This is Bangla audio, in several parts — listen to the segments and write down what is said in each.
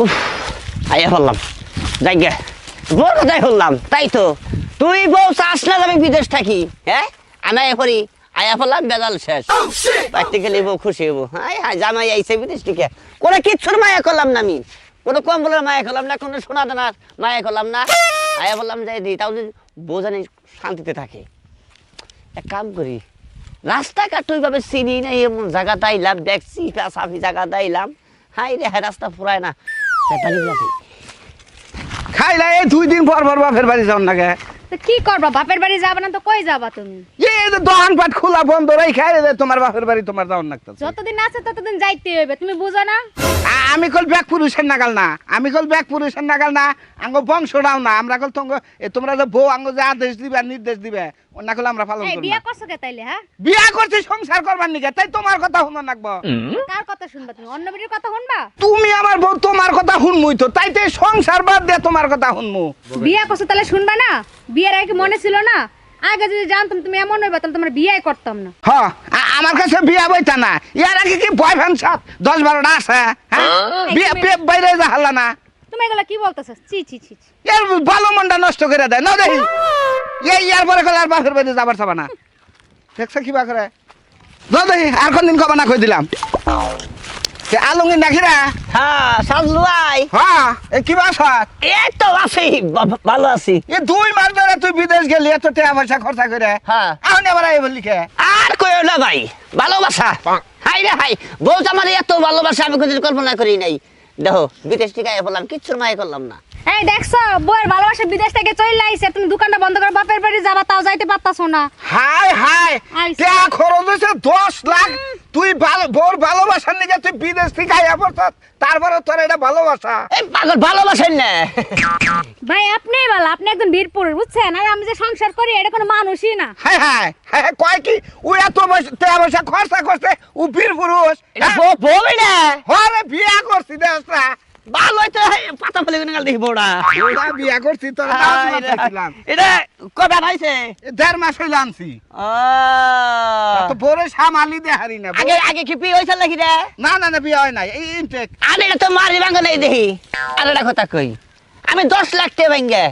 উফ, আইয়া বললাম যাই গে। বড় কথাই বললাম তাই তো। তুই বউ চাস না আমি বিদেশ থাকি হ্যাঁ? আমি আয়া করি আয়া বললাম বেজাল শেষ। বাড়িতে গেলে বউ খুশি হব হাই হাই জামাই আইসে বিদেশ থেকে। কোনো কিচ্ছুর মায়া করলাম না আমি। কোনো কম্বলের মায়া করলাম না কোনো সোনা দানার মায়া করলাম না। আয়া বললাম যাই দিই তাও যদি বউ জানি শান্তিতে থাকে। এক কাম করি রাস্তাঘাট ওইভাবে চিনি নাই এমন জায়গাতে আইলাম দেখছি সাফি জায়গাতে আইলাম হাই রে হাই রাস্তা ফুরায় না। খাইলা এই দুই দিন পর পর বাপের বাড়ি যাও না কি করবা? বাপের বাড়ি যাবা না তো কই যাবা তুমি? এই যে দোকান পাট খোলা বন্ধ রাই খাই রে তোমার বাপের বাড়ি তোমার যাওয়ার যতদিন আছে ততদিন যাইতে হইবে তুমি বুঝো না? আমি কল ব্যাক পুরুষের নাগাল না আমি কল ব্যাক পুরুষের নাগাল না আঙ্গ বংশটাও না আমরা কল তঙ্গ তোমরা যে বউ আঙ্গ যে আদেশ দিবে নির্দেশ দিবে অন্য কল আমরা পালন করব বিয়া করছ কে তাইলে হ্যাঁ? বিয়া করছি সংসার করবার নিকে। তাই তোমার কথা শুনো নাকবো কার কথা শুনবা তুমি? অন্য বিটির কথা শুনবা? তুমি আমার বউ তোমার কথা শুনমুই তো। তাই তো সংসার বাদ দিয়ে তোমার কথা শুনমু। বিয়া করছ তাহলে শুনবা না? বিয়ের আগে কি মনে ছিল না? আগে যদি জানতাম তুমি এমন হইবা তাহলে তোমার বিয়ে করতাম না। হ আমার কাছে বিয়া বইতা না। ইয়ার আগে কি বয়ফ্রেন্ড সাত দশ বারোটা আছে হ্যাঁ? বিয়া বিয়ে বাইরে যা হাল্লা না। তুমি এগুলা কি বলতেছো? চি চি চি। এর ভালো মনটা নষ্ট করে দেয়। না দেখি। এই ইয়ার পরে কলে আর বাপের বাড়ি যাবার চাবা না। দেখছে কি বা করে? যাও দেখি আর কোনদিন কবা না কই দিলাম। সে আলঙ্গি নাকি রে? হ্যাঁ সাজলু আই হ্যাঁ এ কি বাসাত এই তো আছি ভালো আছি। এ দুই মাস ধরে তুই বিদেশ গেলি এত টাকা পয়সা খরচা করে। হ্যাঁ। এখন এবার আই বললি কে? আর কই না ভাই ভালোবাসা। হাই রে হাই বউ আমার এত ভালোবাসা আমি কোনোদিন কল্পনা করি নাই। দেখো বিদেশ থেকে আয়া বললাম কিচ্ছুর মায়া করলাম না। এই দেখছ বউয়ের ভালোবাসা বিদেশ থেকে চলে আইছে তুমি দোকানটা বন্ধ করে বাপের বাড়ি যাবা তাও যাইতে পারতাছো না। হাই হাই। টাকা খরচ হয়েছে দশ লাখ। তুই ভালো বোর ভালোবাসার নিকে তুই বিদেশ থেকে আইয়া পড়ছত তারপরে তোর এটা ভালোবাসা। এই পাগল ভালোবাসেন না। ভাই আপনি ভালো আপনি একজন বীরপুর বুঝছেন? আর আমি যে সংসার করি এটা কোনো মানুষই না। হাই হাই হাই, কয় কি? ও এত বয়স- টাকা পয়সা খরচা করছে ও বীর পুরুষ এটা বউ বউই না। হরে বিয়া করছি দেশটা ভালোই তো এই পাতা ফেলে গেলে দেখি বউটা ওরা বিয়া করছি তোর হাই রে। হাই। এটা কবে আনাইছে? দেড় মাস হইলে আনছি। তো বড় সামালি দেহারি না আগে আগে কি বিয়ে হয়েছিল নাকি রে? না না না বিয়া হয় নাই এই ইনটেক আরে তো মারি নাই দেখি। আর কথা কই আমি দশ লাখ টাকা ভাঙ্গে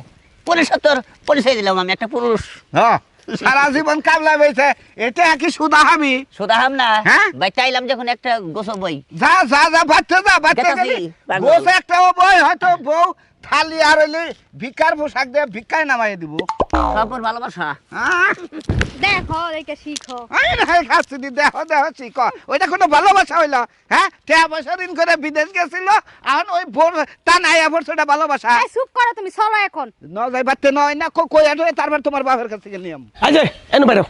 পরিসত্তর পরিচয় দিলাম আমি একটা পুরুষ। হ্যাঁ। সারা জীবন কামলা বেছে এটা কি সুদা হামি সুদা হাম না হ্যাঁ? ভাই চাইলাম যখন একটা গোসো বই যা যা যা বাচ্চা যা বাচ্চা গোসো। একটা বই হয়তো বউ থালি আর হইলে ভিক্ষার পোশাক দিয়ে ভিক্ষায় নামাই দিব। সবর ভালোবাসা? দেখো দেখে শিখো। আই না হাই খাচ্ছি দি দেহ দেহ চিক ওইটা কোনো ভালোবাসা হইল হ্যাঁ? টাকা পয়সা দিন করে বিদেশ গেছিল এখন ওই বোর তা নাই আবার সেটা ভালোবাসা। এই চুপ করো তুমি চলো এখন। ন যাই বাড়তে নয় না কো কই আটো তারপর তোমার বাপের কাছে গেলি আমি। আজে এনু বাইরো।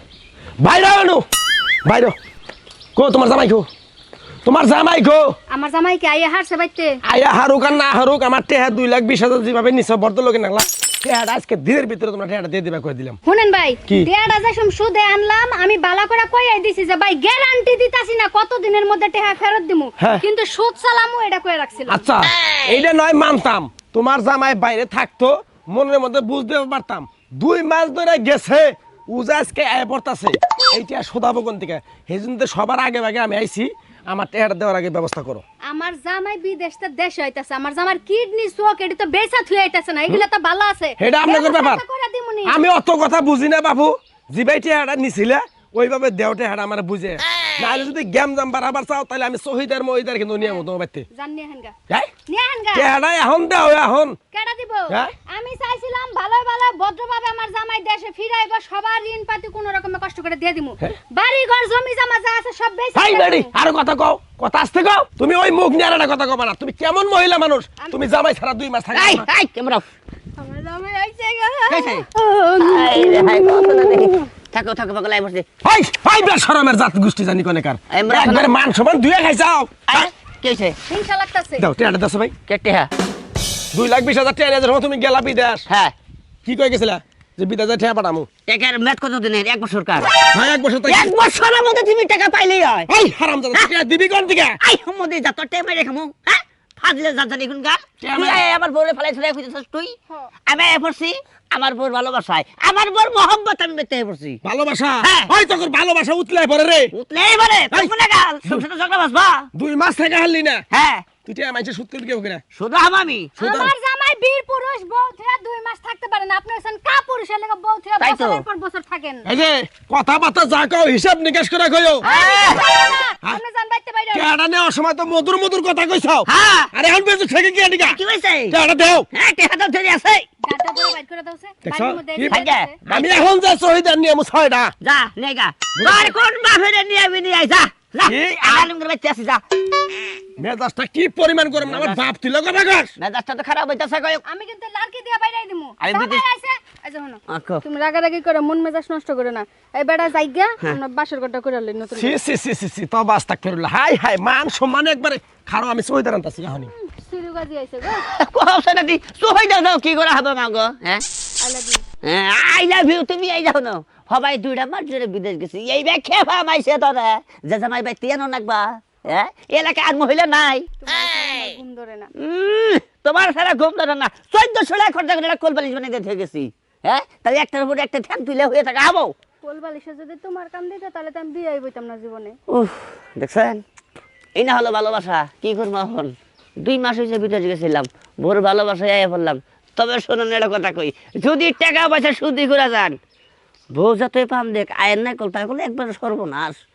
বাইরো এনু। বাইরো। কো তোমার জামাই কো? তোমার জামাই কো? আমার জামাই কি আইয়া হারছে বাইতে? আয়া হারুক আর না হারুক আমার টেহা দুই লাখ বিশ হাজার যেভাবে নিছ বর্দ লোকে নাগলা টেহাটা আজকে দিনের ভিতরে তোমরা টেহাটা দিয়ে দিবা কই দিলাম। শুনেন ভাই কি? টেহাটা যে সুদে আনলাম আমি বালা করে কইয়াই দিছি যে ভাই গ্যারান্টি দিতাছি না কত দিনের মধ্যে টেহা ফেরত দিমু। হ্যাঁ। কিন্তু সুদ সালামু এটা কই রাখছিলাম আচ্ছা এইটা নয় মানতাম। তোমার জামাই বাইরে থাকতো মনের মধ্যে বুঝতে পারতাম। দুই মাস ধরে গেছে উজা আজকে আয় পড়তাছে এইটা শোধাবো কোন থেকে। সেই সবার আগে আগে আমি আইছি। আমার টেহাটা দেওয়ার আগে ব্যবস্থা করো। আমার জামাই বিদেশতে দেশ হইতাছে আমার জামার কিডনি চোখ এটি তো বেসা থুই আইতাছে না এগুলা তো ভালো আছে। এটা আপনাদের ব্যাপার। আমি অত কথা বুঝি না বাবু জিবাই টেহাটা নিছিলে ওইভাবে দেও টেহাটা আমার বুঝে। নাহলে যদি গ্যাম জাম বাড়াবার চাও তাহলে আমি শহীদার মহিদার কিন্তু নিয়ে তোমার বাড়িতে। জান নিয়ে আহেন গা। হ্যাঁ? নিয়ে আহেন গা। টেহাটা এখন দেও এখন। কেডা দিব? হ্যাঁ? ভালো ভদ্রভাবে আমার জামাই দেশে ফিরাইব সবার ঋণ পাতি কোন রকমে কষ্ট করে দিয়ে দিমু। হ্যাঁ? বাড়ি ঘর জমি জমা যা আছে সব বেশি হাই বাড়ি আরও কথা কও কথা আসতে কও তুমি ওই মুখ নিয়ে আর কথা কবা না। তুমি কেমন মহিলা মানুষ? তুমি জামাই ছাড়া দুই মাস থাকবে এই এই ক্যামেরা আমার জামাই আইছে গা? এই রে হাই কথা না দেখি। থাকো থাকো পাগল আই বসে। হাই হাই বেশ শরমের জাত গোষ্ঠী জানি কোনে কার। এই মান সমান দুয়ে খাইছাও আরে কি হইছে হিংসা লাগতাছে। দাও টেহাটা দাও ভাই কেটে হ্যাঁ। দুই লাখ বিশ হাজার টেহাটা যখন তুমি গেলা বিদেশ হ্যাঁ। কি কই গেছিলা? যে বিদেশে ঠেয়া পাঠামু টাকার মেট কত দিনের? এক বছর কার? হ্যাঁ এক বছর তাই এক বছরের মধ্যে তুমি টাকা পাইলেই হয়। এই হারাম জাদা টেহা দিবি কোন দিকে? আই সম্মতি যা তোর টাইম রেখে মু হ্যাঁ? ফাজিলে কেন? তুই আয় আমার বউরে ফেলাই ফেলাই খুঁজেছিস তুই। হ্যাঁ। আমি আয় পড়ছি আমার বউর ভালোবাসায়। আমার বউর মোহব্বত আমি বেঁচে পড়ছি। ভালোবাসা? হ্যাঁ। ওই তোর ভালোবাসা উতলাই পরে রে। উতলে এবারে এই। কোনে গাল সংসারে ঝগড়া বাসবা দুই মাস থেকে হারলি না। হ্যাঁ। তুই টিয়া মাইছে সুদ করে কেউ কিনা? শুধু হামামি। আমার জামাই বীর পুরুষ বউ থিরা দুই মাস থাকতে পারে না। আপনি হচ্ছেন কা পুরুষের লেগে বউ থিরা তাই তো। বছরের পর বছর থাকেন। এই যে কথাবার্তা যা কাও হিসাব নিকাশ করে কইও। হ্যাঁ। আপনি জান বাইতে বাইরে। কেডা নেওয়ার সময় তো মধুর মধুর কথা কইছাও হ্যাঁ। আরে এখন বেঁচে থেকে কি আনিকা কি হয়েছে কেডা দেও? হ্যাঁ টেহাটা ধরে আছে গাটা পুরো বাইট করে দাওছে দেখছ? বাড়ির মধ্যে কি এসে ভাগ্যে? আছে। আমি এখন যা শহীদার নিয়ে মু ছয়টা। যা নেগা তোর কোন বাপের নিয়ে আমি নিয়ে যা। মেজাজটা কি পরিমাণ করম না আমার বাপ তুই লগা বাগাস মেজাজটা তো খারাপ হইতাছে কয় আমি কিন্তু লাড়কি দিয়া বাইরাই দিমু। তুমি রাগারাগি করে মন মেজাজ নষ্ট করে না। এই বেটা যাইগা আমরা বাসর ঘরটা করে লই নতুন সি সি সি সি সি তো বাস্তাক ফেরুল্লাহ হাই হাই মান সম্মান একবারে খারো আমি সিরু গাজি আইছে গো। কোথাও দি দাও দাও কি করা হবে মাগো হ্যাঁ? I love you. হ্যাঁ আই লাভ ইউ তুমি এই যাও না সবাই দুইটা মাস ধরে বিদেশ গেছি। এই ব্যাগ খেয়ে মাইছে তোরা যে জামাই বাই তিয়ানো নাকবা হ্যাঁ এলাকায় আর মহিলা নাই। তোমার সারা ঘুম ধরে না। চোদ্দ ষোলো খরচা করে কোল বালিশ বানিয়ে দিয়ে গেছি হ্যাঁ তাই একটার উপরে একটা ঠ্যাং তুলে হয়ে থাকে। আবো! কোল বালিশে যদি তোমার কাম দিতে তাহলে তো আমি বিয়ে বইতাম না জীবনে। উফ দেখছেন? এই না হলো ভালোবাসা কি করব এখন? দুই মাস হয়েছে বিদেশ গেছিলাম ভোর ভালোবাসায় আয়া পড়লাম। তবে শোনেন এটা কথা কই যদি টাকা পয়সা সুদি করে যান বউ যতই পাম দেখ আয়ের না কল তাহলে একবার সর্বনাশ।